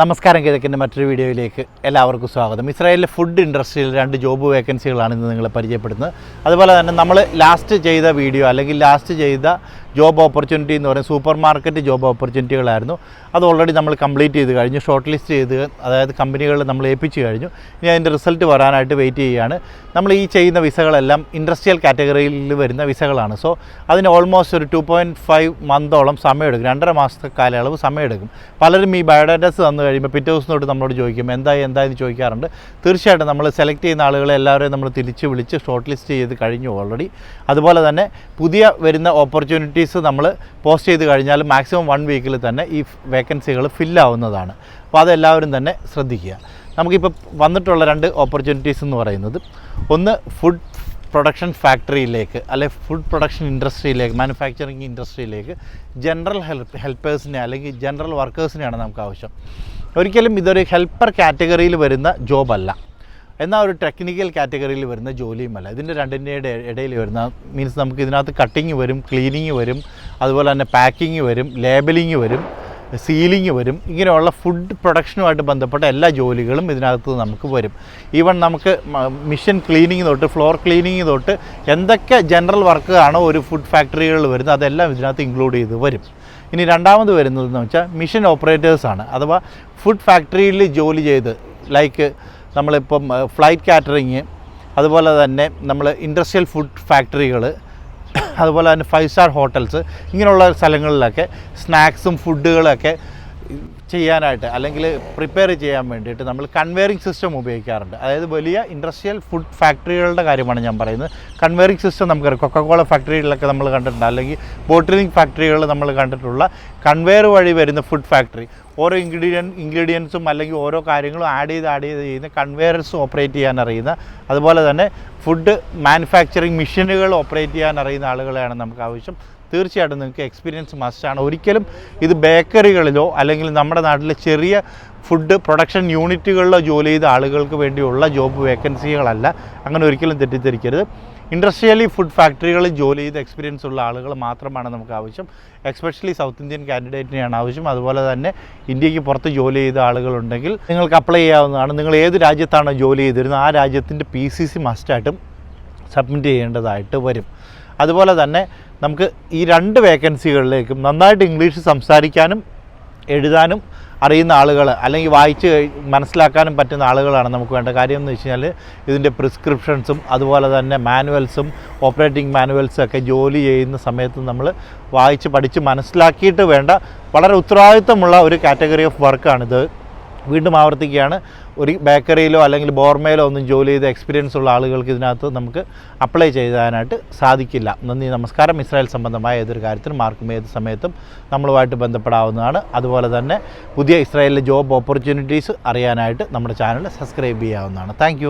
നമസ്കാരം കിഴക്കിന്റെ മറ്റൊരു വീഡിയോയിലേക്ക് എല്ലാവർക്കും സ്വാഗതം. ഇസ്രായേലിലെ ഫുഡ് ഇൻഡസ്ട്രിയിൽ രണ്ട് ജോബ് വേക്കൻസികളാണ് ഇന്ന് നിങ്ങളെ പരിചയപ്പെടുന്നത്. അതുപോലെ തന്നെ നമ്മൾ ലാസ്റ്റ് ചെയ്ത വീഡിയോ അല്ലെങ്കിൽ ലാസ്റ്റ് ചെയ്ത ജോബ് ഓപ്പർച്യൂണിറ്റി എന്ന് പറയുന്നത് സൂപ്പർ മാർക്കറ്റ് ജോബ് ഓപ്പർച്യൂണിറ്റികളായിരുന്നു. അത് ഓൾറെഡി നമ്മൾ കംപ്ലീറ്റ് ചെയ്ത് കഴിഞ്ഞു. ഷോർട്ട് ലിസ്റ്റ് ചെയ്ത് അതായത് കമ്പനികളിൽ നമ്മൾ ഏൽപ്പിച്ച് കഴിഞ്ഞു. ഇനി അതിന്റെ റിസൾട്ട് വരാനായിട്ട് വെയിറ്റ് ചെയ്യുകയാണ്. നമ്മൾ ഈ ചെയ്യുന്ന വിസകളെല്ലാം ഇൻഡസ്ട്രിയൽ കാറ്റഗറിയിൽ വരുന്ന വിസകളാണ്. സോ അതിന് ഓൾമോസ്റ്റ് ഒരു ടു പോയിന്റ് ഫൈവ് മന്തോളം സമയമെടുക്കും. രണ്ടര മാസത്തെ കാലയളവ് സമയമെടുക്കും. പലരും ഈ ബയോഡാറ്റസ് തന്നു കഴിയുമ്പോൾ പിറ്റേ ദിവസം തൊട്ട് നമ്മളോട് ചോദിക്കും എന്തായി എന്തായെന്ന് ചോദിക്കാറുണ്ട്. തീർച്ചയായിട്ടും നമ്മൾ സെലക്ട് ചെയ്യുന്ന ആളുകളെ എല്ലാവരെയും നമ്മൾ തിരിച്ച് വിളിച്ച് ഷോർട്ട് ലിസ്റ്റ് ചെയ്ത് കഴിഞ്ഞു ഓൾറെഡി അതുപോലെ തന്നെ പുതിയ വരുന്ന ഓപ്പർച്യൂണിറ്റീസ് നമ്മൾ പോസ്റ്റ് ചെയ്ത് കഴിഞ്ഞാൽ മാക്സിമം വൺ വീക്കിൽ തന്നെ ഈ വേക്കൻസികൾ ഫില്ലാവുന്നതാണ്. അപ്പോൾ അതെല്ലാവരും തന്നെ ശ്രദ്ധിക്കുക. നമുക്കിപ്പോൾ വന്നിട്ടുള്ള രണ്ട് ഓപ്പർച്യൂണിറ്റീസ് എന്ന് പറയുന്നത് ഒന്ന് ഫുഡ് പ്രൊഡക്ഷൻ ഫാക്ടറിയിലേക്ക് അല്ലെ ഫുഡ് പ്രൊഡക്ഷൻ ഇൻഡസ്ട്രിയിലേക്ക് മാനുഫാക്ചറിങ് ഇൻഡസ്ട്രിയിലേക്ക് ജനറൽ ഹെൽപ്പ് ഹെൽപ്പേഴ്സിനെ അല്ലെങ്കിൽ ജനറൽ വർക്കേഴ്സിനെയാണ് നമുക്ക് ആവശ്യം. ഒരിക്കലും ഇതൊരു ഹെൽപ്പർ കാറ്റഗറിയിൽ വരുന്ന ജോബല്ല എന്നാൽ ഒരു ടെക്നിക്കൽ കാറ്റഗറിയിൽ വരുന്ന ജോലിയുമല്ല ഇതിന്റെ രണ്ടിന്റെ ഇടയിൽ വരുന്ന മീൻസ് നമുക്ക് ഇതിനകത്ത് കട്ടിങ് വരും ക്ലീനിങ് വരും അതുപോലെ തന്നെ പാക്കിങ് വരും ലേബലിങ് വരും സീലിംഗ് വരും ഇങ്ങനെയുള്ള ഫുഡ് പ്രൊഡക്ഷനുമായിട്ട് ബന്ധപ്പെട്ട എല്ലാ ജോലികളും ഇതിനകത്ത് നമുക്ക് വരും. ഈവൻ നമുക്ക് മിഷൻ ക്ലീനിങ് തൊട്ട് ഫ്ലോർ ക്ലീനിങ് തൊട്ട് എന്തൊക്കെ ജനറൽ വർക്ക് ആണോ ഒരു ഫുഡ് ഫാക്ടറികളിൽ വരുന്നത് അതെല്ലാം ഇതിനകത്ത് ഇൻക്ലൂഡ് ചെയ്ത് വരും. ഇനി രണ്ടാമത് വരുന്നതെന്ന് വെച്ചാൽ മിഷൻ ഓപ്പറേറ്റേഴ്സാണ് അഥവാ ഫുഡ് ഫാക്ടറിയിൽ ജോലി ചെയ്ത് ലൈക്ക് നമ്മളിപ്പം ഫ്ലൈറ്റ് കാറ്ററിങ് അതുപോലെ തന്നെ നമ്മൾ ഇൻഡസ്ട്രിയൽ ഫുഡ് ഫാക്ടറികൾ അതുപോലെ തന്നെ ഫൈവ് സ്റ്റാർ ഹോട്ടൽസ് ഇങ്ങനെയുള്ള സ്ഥലങ്ങളിലൊക്കെ സ്നാക്സും ഫുഡുകളൊക്കെ ചെയ്യാനായിട്ട് അല്ലെങ്കിൽ പ്രിപ്പയർ ചെയ്യാൻ വേണ്ടിയിട്ട് നമ്മൾ കൺവെയറിംഗ് സിസ്റ്റം ഉപയോഗിക്കാറുണ്ട്. അതായത് വലിയ ഇൻഡസ്ട്രിയൽ ഫുഡ് ഫാക്ടറികളുടെ കാര്യമാണ് ഞാൻ പറയുന്നത്. കൺവെയറിംഗ് സിസ്റ്റം നമുക്കറിയാം. കൊക്കക്കോള ഫാക്ടറികളിലൊക്കെ നമ്മൾ കണ്ടിട്ടുണ്ട്. അല്ലെങ്കിൽ ബോട്ടിലിംഗ് ഫാക്ടറികളിൽ നമ്മൾ കണ്ടിട്ടുള്ള കൺവെയർ വഴി വരുന്ന ഫുഡ് ഫാക്ടറി ഓരോ ഇൻഗ്രീഡിയൻ ഇൻഗ്രീഡിയൻസും അല്ലെങ്കിൽ ഓരോ കാര്യങ്ങളും ആഡ് ചെയ്ത് ആഡ് ചെയ്ത് ചെയ്യുന്ന കൺവെയർസ് ഓപ്പറേറ്റ് ചെയ്യാൻ അറിയുന്ന അതുപോലെ തന്നെ ഫുഡ് മാനുഫാക്ചറിങ് മെഷീനുകൾ ഓപ്പറേറ്റ് ചെയ്യാൻ അറിയുന്ന ആളുകളെയാണ് നമുക്ക് ആവശ്യം. തീർച്ചയായിട്ടും നിങ്ങൾക്ക് എക്സ്പീരിയൻസ് മസ്റ്റാണ് ഒരിക്കലും ഇത് ബേക്കറികളിലോ അല്ലെങ്കിൽ നമ്മുടെ നാട്ടിലെ ചെറിയ ഫുഡ് പ്രൊഡക്ഷൻ യൂണിറ്റുകളിലോ ജോലി ചെയ്ത ആളുകൾക്ക് വേണ്ടിയുള്ള ജോബ് വേക്കൻസികളല്ല. അങ്ങനെ ഒരിക്കലും തെറ്റിദ്ധരിക്കരുത്. ഇൻഡസ്ട്രിയലി ഫുഡ് ഫാക്ടറികളിൽ ജോലി ചെയ്ത എക്സ്പീരിയൻസ് ഉള്ള ആളുകൾ മാത്രമാണ് നമുക്ക് ആവശ്യം. എക്സ്പെഷ്യലി സൗത്ത് ഇന്ത്യൻ കാൻഡിഡേറ്റിനെയാണ് ആവശ്യം. അതുപോലെ തന്നെ ഇന്ത്യയ്ക്ക് പുറത്ത് ജോലി ചെയ്ത ആളുകളുണ്ടെങ്കിൽ നിങ്ങൾക്ക് അപ്ലൈ ചെയ്യാവുന്നതാണ്. നിങ്ങൾ ഏത് രാജ്യത്താണോ ജോലി ചെയ്തിരുന്നത് ആ രാജ്യത്തിന്റെ പി സി സി മസ്റ്റായിട്ടും സബ്മിറ്റ് ചെയ്യേണ്ടതായിട്ട് വരും. അതുപോലെ തന്നെ നമുക്ക് ഈ രണ്ട് വേക്കൻസികളിലേക്കും നന്നായിട്ട് ഇംഗ്ലീഷ് സംസാരിക്കാനും എഴുതാനും അറിയുന്ന ആളുകൾ അല്ലെങ്കിൽ വായിച്ച് മനസ്സിലാക്കാനും പറ്റുന്ന ആളുകളാണ് നമുക്ക് വേണ്ട കാര്യം എന്ന് വെച്ച് കഴിഞ്ഞാൽ ഇതിന്റെ പ്രിസ്ക്രിപ്ഷൻസും അതുപോലെ തന്നെ മാനുവൽസും ഓപ്പറേറ്റിംഗ് മാനുവൽസും ഒക്കെ ജോലി ചെയ്യുന്ന സമയത്ത് നമ്മൾ വായിച്ച് പഠിച്ച് മനസ്സിലാക്കിയിട്ട് വേണ്ട വളരെ ഉത്തരവാദിത്തമുള്ള ഒരു കാറ്റഗറി ഓഫ് വർക്കാണിത്. വീണ്ടും ആവർത്തിക്കുകയാണ്. ഒരു ബേക്കറിയിലോ അല്ലെങ്കിൽ ബോർമയിലോ ഒന്നും ജോലി ചെയ്ത എക്സ്പീരിയൻസ് ഉള്ള ആളുകൾക്ക് ഇതിനകത്ത് നമുക്ക് അപ്ലൈ ചെയ്യാനായിട്ട് സാധിക്കില്ല. നന്ദി നമസ്കാരം. ഇസ്രായേൽ സംബന്ധമായ ഏതൊരു കാര്യത്തിനും ആർക്കും ഏത് സമയത്തും നമ്മളുമായിട്ട് ബന്ധപ്പെടാവുന്നതാണ്. അതുപോലെ തന്നെ പുതിയ ഇസ്രായേലിലെ ജോബ് ഓപ്പർച്യൂണിറ്റീസ് അറിയാനായിട്ട് നമ്മുടെ ചാനൽ സബ്സ്ക്രൈബ് ചെയ്യാവുന്നതാണ്. താങ്ക്